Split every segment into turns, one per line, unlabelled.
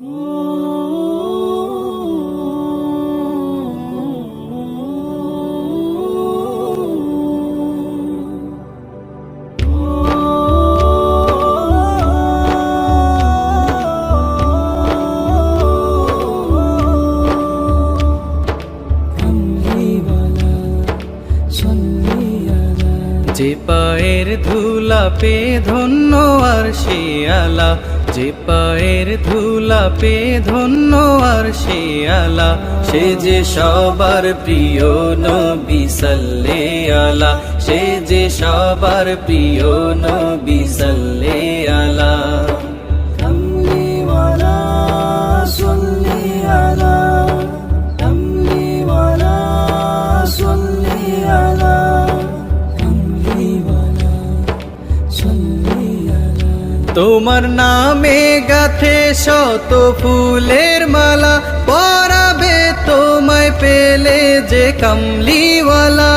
Ooh. যে পায়ের ধুলা পে ধন্য আর শিয়ালা যে পায়ের ধুলা পে ধন্য আর শিয়ালা সে যে সবার প্রিয় নবী সাল্লে আলা সে যে সবার প্রিয় নবী সাল্লে আলা তোমার নামে গাথে শত ফুলের মালা পরাবে তোমায় পেলে যে কামলিওয়ালা।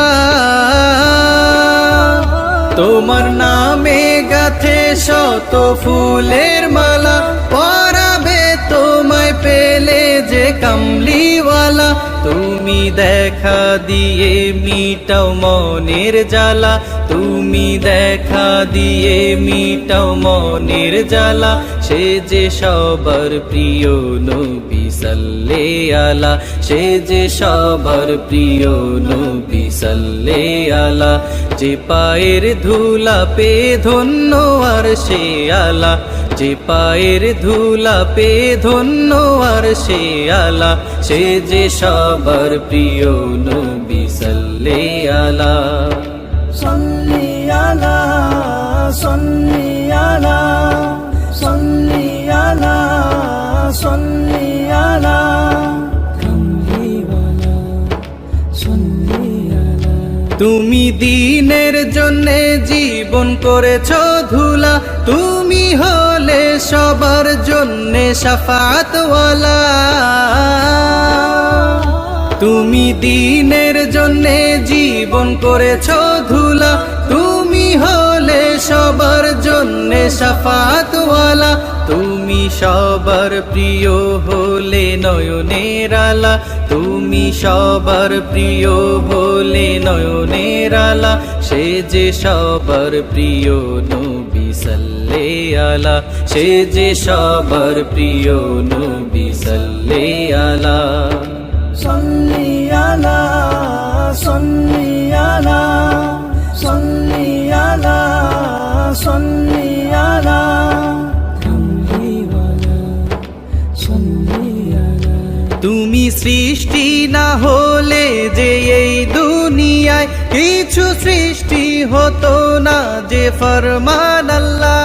তোমার নামে গাথে শত ফুলের মালা পরাবে তোমায় পেলে যে কামলিওয়ালা তুমি দেখা দিয়ে মিটাও মনের জ্বালা। তুমি দেখা দিয়ে মিটাও মনের জ্বালা। সে যে সবার প্রিয় নবী সাল্লে আলা সে যে সবার প্রিয় নবী সাল্লে আলা যে পায়ের ধুলা পে ধন্য আর সে আলা যে পায়ের ধুলা পে ধন্য আর সে আলা সে যে সবার প্রিয় নবী সাল্লে আলা।
সল্লি আলা সল্লি আলা সল্লি আলা সল্লি আলা।
তুমি দিনের জন্যে জীবন করেছ ধুলা তুমি হলে সবার জন্যে সাফাতওয়ালা। তুমি দিনের জন্যে জীবন করেছ ধুলা। তুমি হলে সবার জন্যে সাফাতওয়ালা। তুমি সবার প্রিয় হলে নয়নের আলা। তুমি সবার প্রিয় হলে নয়নের আলা, সে যে সবার প্রিয় নবী সাল্লে আলা সে যে সবার প্রিয় নবী সাল্লে আলা
সল্লি আলা, সল্লি
তুমি সৃষ্টি না হলে যে এই দুনিয়ায় কিছু সৃষ্টি হতো না যে ফরমান আল্লাহ।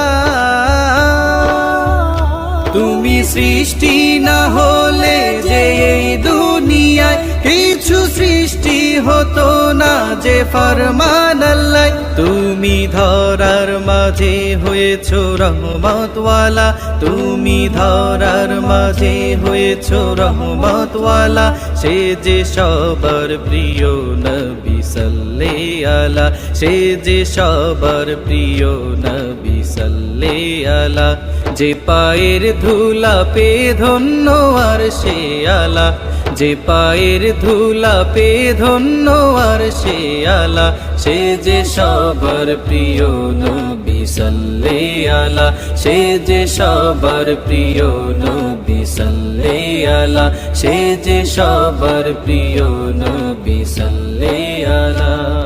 তুমি সৃষ্টি না হলে যে এই দুনিয়ায় কিছু সৃষ্টি হতো না যে ফরমান তুমি ধরার মাঝে হয়েছ রহমতওয়ালা। তুমি ধরার মাঝে হয়েছ রহমতওয়ালা। সে যে সবার প্রিয় নবী সাল্লে আলা সে যে সবার প্রিয় নবী সাল্লে আলা যে পায়ের ধুলা পে ধন্য আর সে আলা যে পায়ের ধুলা পে ধন্য আর সে আলা, সে যে সবার প্রিয় নবী সাল্লে আলা সে যে সবার প্রিয় নবী সাল্লে আলা সে যে সবার প্রিয় নবী সাল্লে আলা